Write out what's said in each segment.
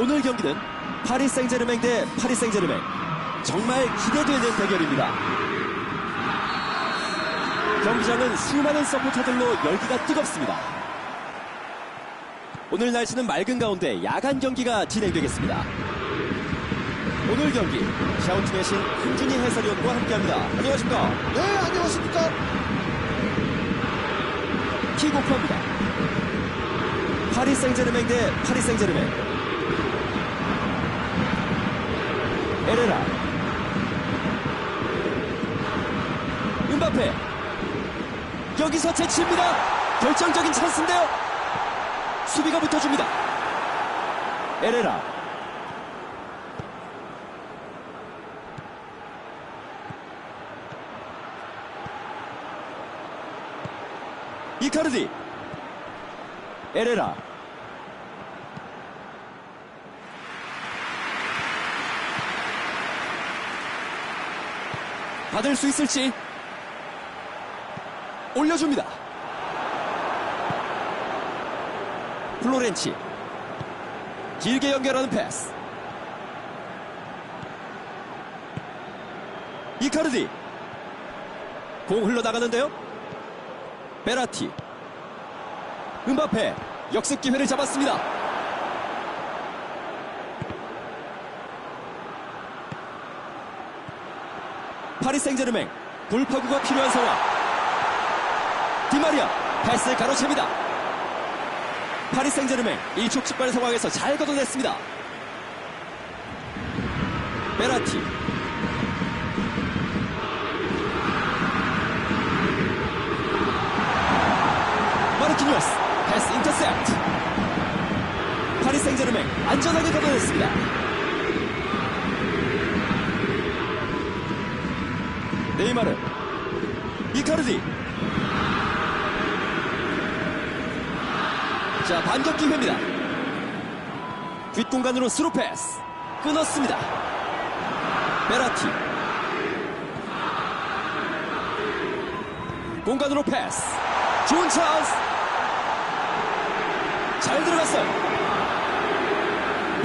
오늘 경기는 파리 생제르맹 대 파리 생제르맹. 정말 기대되는 대결입니다. 경기장은 수많은 서포터들로 열기가 뜨겁습니다. 오늘 날씨는 맑은 가운데 야간 경기가 진행되겠습니다. 오늘 경기 샤운팅의 신 한준희 해설위원과 함께합니다. 안녕하십니까? 네, 안녕하십니까. 킥오프합니다. 파리 생제르맹 대 파리 생제르맹. 에레라. 음바페. 여기서 제치입니다. 결정적인 찬스인데요. 수비가 붙어줍니다. 에레라. 이카르디. 에레라. 받을 수 있을지. 올려줍니다. 플로렌치. 길게 연결하는 패스. 이카르디. 공 흘러나가는데요. 베라티. 음바페 역습 기회를 잡았습니다. 파리 생제르맹 돌파구가 필요한 상황. 디마리아 패스를 가로챕니다. 파리 생제르맹 일촉즉발의 상황에서 잘 걷어냈습니다. 베라티 마르키뉴스 패스 인터셉트 파리 생제르맹 안전하게 걷어냈습니다 네이마르. 이카르디. 자 반격 기회입니다. 뒷공간으로 스루 패스. 끊었습니다. 베라티. 공간으로 패스. 좋은 찬스. 잘 들어갔어요.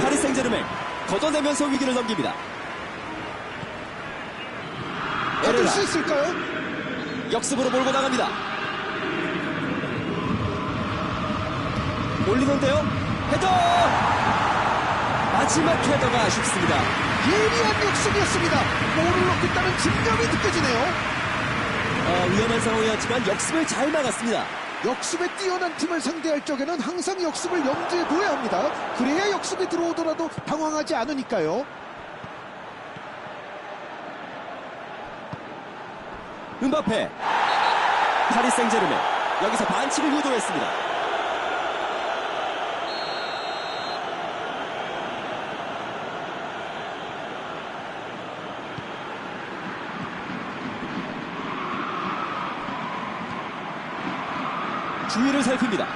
파리 생제르맹 걷어내면서 위기를 넘깁니다 얻을 에레라 수 있을까요? 역습으로 몰고 나갑니다 올리는데요 헤더 마지막 헤더가 아쉽습니다 예리한 역습이었습니다. 골을 넣겠다는 진감이 느껴지네요. 어, 위험한 상황이었지만 역습을 잘 막았습니다 역습에 뛰어난 팀을 상대할 적에는 항상 역습을 염두에 둬야 합니다. 그래야 역습이 들어오더라도 당황하지 않으니까요. 음바페. 파리 생제르맹. 여기서 반칙을 유도했습니다. 주위를 살핍니다.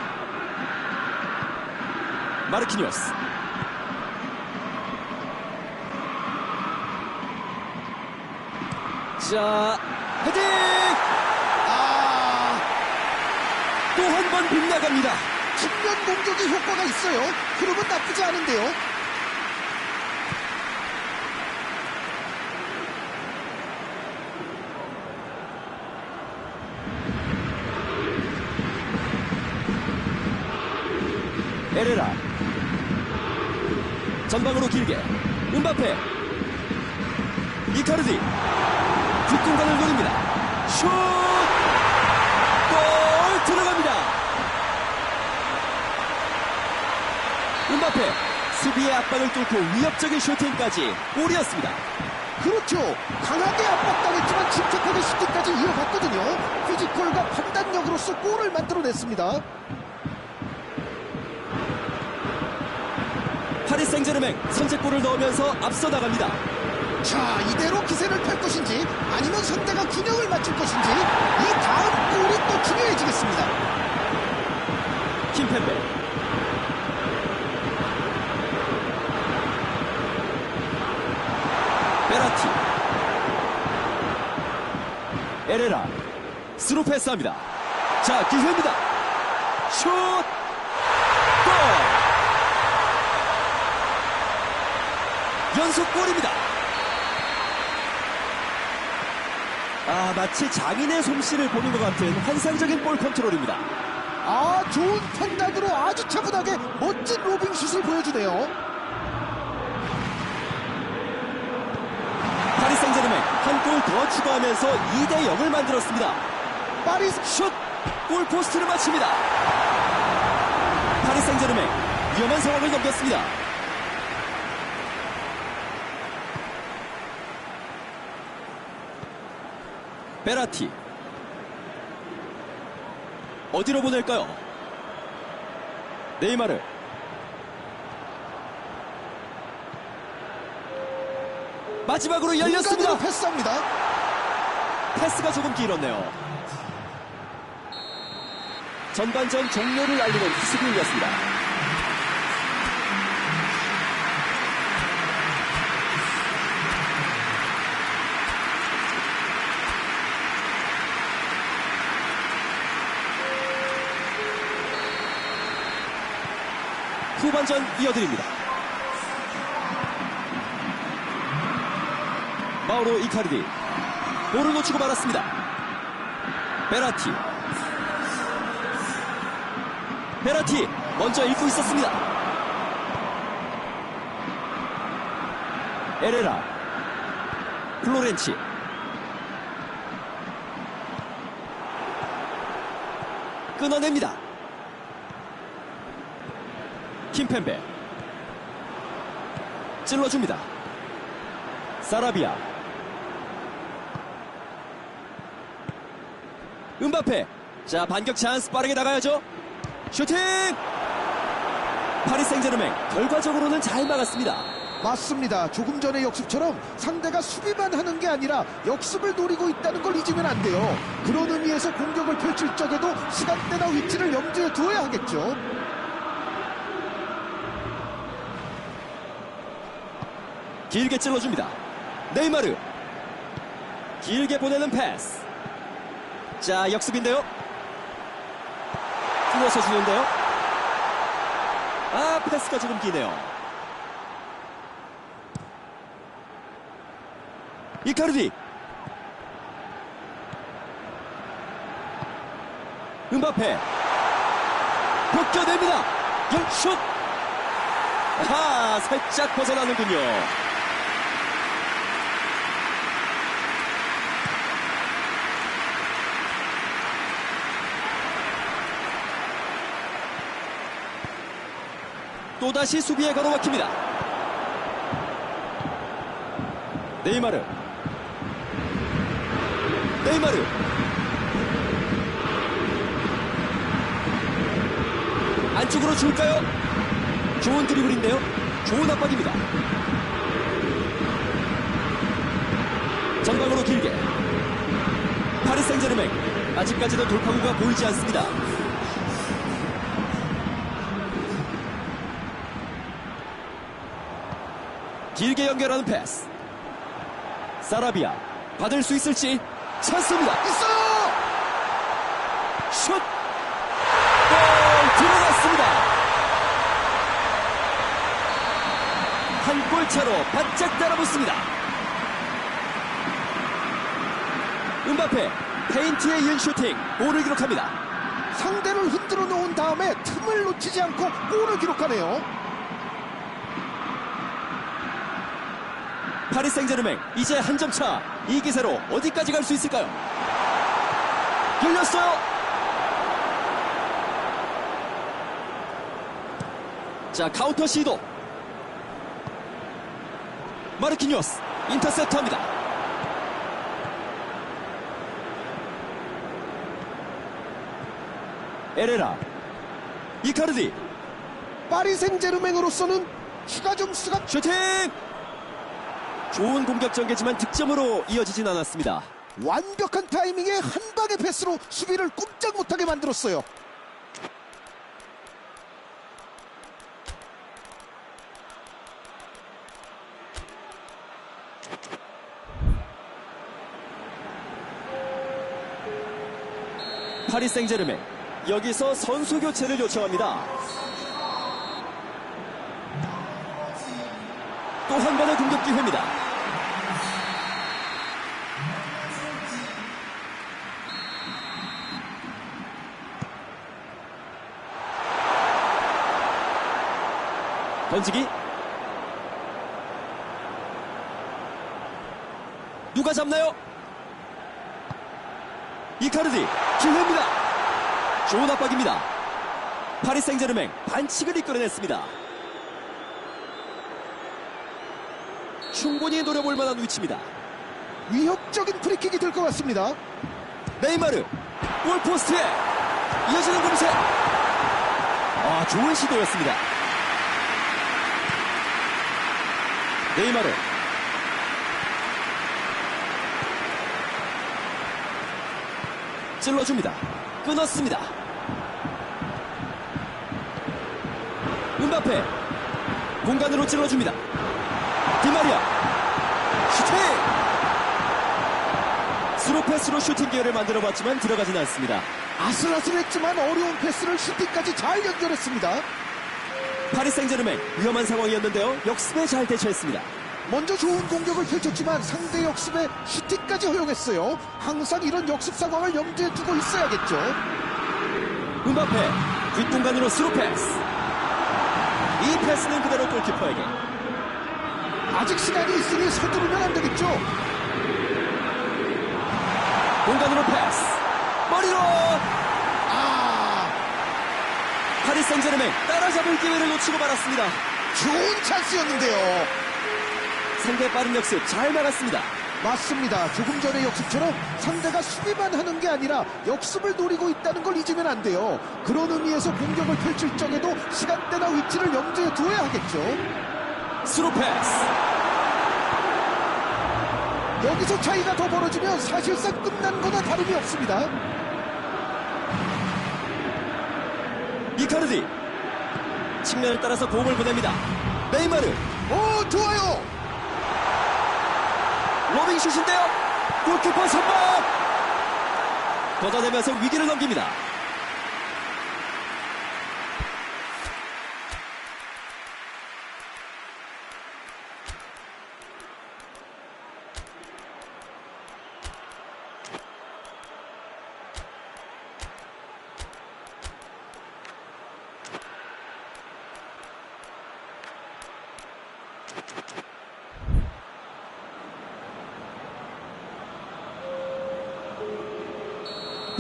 마르키니오스. 자 헤딩 아, 또 한 번 빗나갑니다. 측면 공격이 효과가 있어요. 그러면 나쁘지 않은데요. 에레라 전방으로 길게 음바페 이카르디 뒷공간을 노립니다. 슛! 골 들어갑니다. 음바페 수비의 압박을 뚫고 위협적인 슈팅까지 골이었습니다. 그렇죠. 강하게 압박당했지만 침착하게 슈팅까지 이어갔거든요. 피지컬과 판단력으로서 골을 만들어냈습니다. 파리 생제르맹 선제골을 넣으면서 앞서 나갑니다. 자, 이대로 기세를 펼 것인지 아니면 상대가 균형을 맞출 것인지 이 다음 골이 또 중요해지겠습니다. 킴펜베 베라티. 에레라. 스루 패스합니다. 자 기회입니다. 슛 골! 연속골입니다. 아, 마치 장인의 솜씨를 보는 것 같은 환상적인 볼 컨트롤입니다. 아, 좋은 판단으로 아주 차분하게 멋진 로빙 슛을 보여주네요. 파리 생제르맹 한 골 더 추가하면서 2대 0을 만들었습니다. 파리 슛! 골 포스트를 맞춥니다. 파리 생제르맹 위험한 상황을 넘겼습니다. 베라티 어디로 보낼까요? 네이마르 마지막으로 열렸습니다. 패스합니다. 패스가 조금 길었네요. 전반전 종료를 알리는 수비이었습니다. 후반전 이어드립니다. 마우로 이카르디 볼을 놓치고 말았습니다. 베라티. 베라티 먼저 읽고 있었습니다. 에레라. 플로렌치. 끊어냅니다. 킴펜베. 찔러줍니다. 사라비아. 은바페. 자, 반격 찬스 빠르게 나가야죠. 슈팅! 파리 생제르맹 결과적으로는 잘 막았습니다. 맞습니다. 조금 전의 역습처럼 상대가 수비만 하는 게 아니라 역습을 노리고 있다는 걸 잊으면 안 돼요. 그런 의미에서 공격을 펼칠 적에도 시간대나 위치를 염두에 두어야 하겠죠. 길게 찔러줍니다. 네이마르. 길게 보내는 패스. 자, 역습인데요. 뚫어서 주는데요. 아, 패스가 조금 기네요. 이카르디. 은바페. 벗겨냅니다. 연슛. 아, 살짝 벗어나는군요. 또다시 수비에 가로막힙니다. 네이마르. 네이마르. 안쪽으로 줄까요? 좋은 드리블인데요. 좋은 압박입니다. 전방으로 길게. 파리 생제르맹 아직까지도 돌파구가 보이지 않습니다. 길게 연결하는 패스. 사라비아 받을 수 있을지 찬스입니다. 있어요! 슛! 골 들어갔습니다. 한 골 차로 바짝 따라붙습니다. 은바페 페인트에 이은 슈팅 골을 기록합니다. 상대를 흔들어 놓은 다음에 틈을 놓치지 않고 골을 기록하네요. 파리 생제르맹 이제 한 점 차. 이 기세로 어디까지 갈 수 있을까요? 열렸어요. 자 카운터 시도. 마르키뉴스 인터셉트합니다. 에레라 이카르디 파리 생제르맹으로서는 추가 점수가 슈팅 좋은 공격 전개지만 득점으로 이어지진 않았습니다. 완벽한 타이밍에 한 방의 패스로 수비를 꼼짝 못하게 만들었어요. 파리 생제르맹 여기서 선수 교체를 요청합니다. 또 한 번의 공격 기회입니다. 던지기. 누가 잡나요? 이카르디 기회입니다. 좋은 압박입니다. 파리 생제르맹 반칙을 이끌어냈습니다. 충분히 노려볼 만한 위치입니다. 위협적인 프리킥이 될 것 같습니다. 네이마르 골포스트에 이어지는 공세 아 좋은 시도였습니다 네이마르. 찔러줍니다. 끊었습니다. 은바페. 공간으로 찔러줍니다. 디마리아. 슈팅! 스루 패스로 슈팅 기회를 만들어봤지만 들어가진 않습니다. 아슬아슬했지만 어려운 패스를 슈팅까지 잘 연결했습니다. 파리 생제르맹 위험한 상황이었는데요. 역습에 잘 대처했습니다. 먼저 좋은 공격을 펼쳤지만 상대 역습에 슈팅까지 허용했어요. 항상 이런 역습 상황을 염두에 두고 있어야겠죠. 음바페 뒷공간으로 스루 패스. 이 패스는 그대로 골키퍼에게 아직 시간이 있으니 서두르면 안 되겠죠. 공간으로 패스. 머리로 아, 파리 생제르맹 따라잡을 기회를 놓치고 말았습니다. 좋은 찬스였는데요. 상대 빠른 역습 잘 막았습니다. 맞습니다. 조금 전의 역습처럼 상대가 수비만 하는 게 아니라 역습을 노리고 있다는 걸 잊으면 안 돼요. 그런 의미에서 공격을 펼칠 적에도 시간대나 위치를 염두에 두어야 하겠죠. 스루 패스. 여기서 차이가 더 벌어지면 사실상 끝난 거나 다름이 없습니다. 이카르디 측면을 따라서 공을 보냅니다. 네이마르 오, 좋아요. 로빙 슛인데요. 골키퍼 선방. 걷어내면서 위기를 넘깁니다.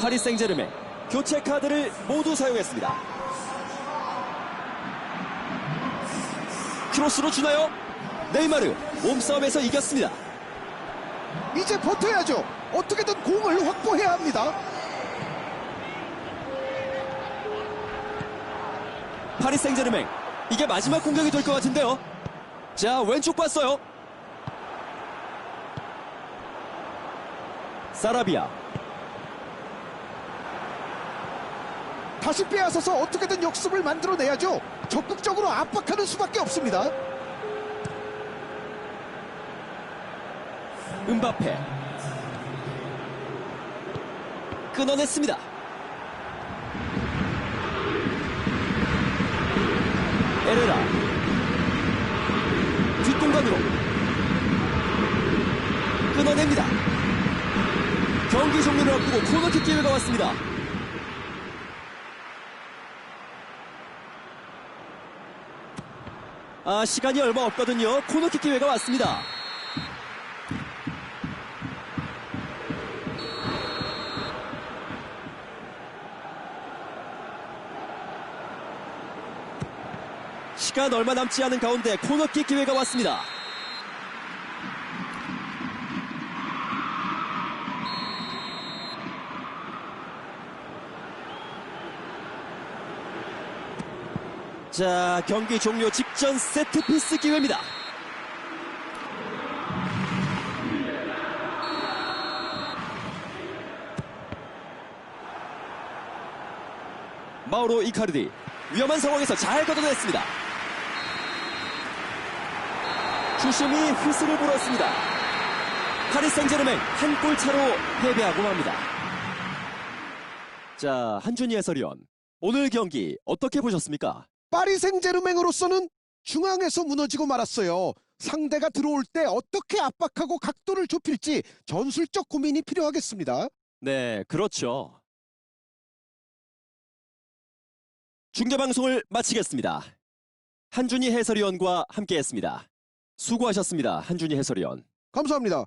파리 생제르맹 교체 카드를 모두 사용했습니다. 크로스로 주나요? 네이마르 몸싸움에서 이겼습니다. 이제 버텨야죠. 어떻게든 공을 확보해야 합니다. 파리 생제르맹 이게 마지막 공격이 될 것 같은데요. 자 왼쪽 봤어요. 사라비아 다시 빼앗아서 어떻게든 역습을 만들어내야죠. 적극적으로 압박하는 수밖에 없습니다. 은바페 끊어냈습니다. 에레라 뒷공간으로 끊어냅니다. 경기 종료를 앞두고 코너킥 기회가 왔습니다. 아 시간이 얼마 없거든요. 코너킥 기회가 왔습니다. 시간 얼마 남지 않은 가운데 코너킥 기회가 왔습니다. 자, 경기 종료 직전 세트피스 기회입니다. 마우로 이카르디 위험한 상황에서 잘 걷어냈습니다. 주심이 휘슬을 불었습니다. 파리 생제르맹 한 골 차로 패배하고 맙니다. 자, 한준희 해설위원. 오늘 경기 어떻게 보셨습니까? 파리 생제르맹으로서는 중앙에서 무너지고 말았어요. 상대가 들어올 때 어떻게 압박하고 각도를 좁힐지 전술적 고민이 필요하겠습니다. 네, 그렇죠. 중계방송을 마치겠습니다. 한준희 해설위원과 함께했습니다. 수고하셨습니다. 한준희 해설위원. 감사합니다.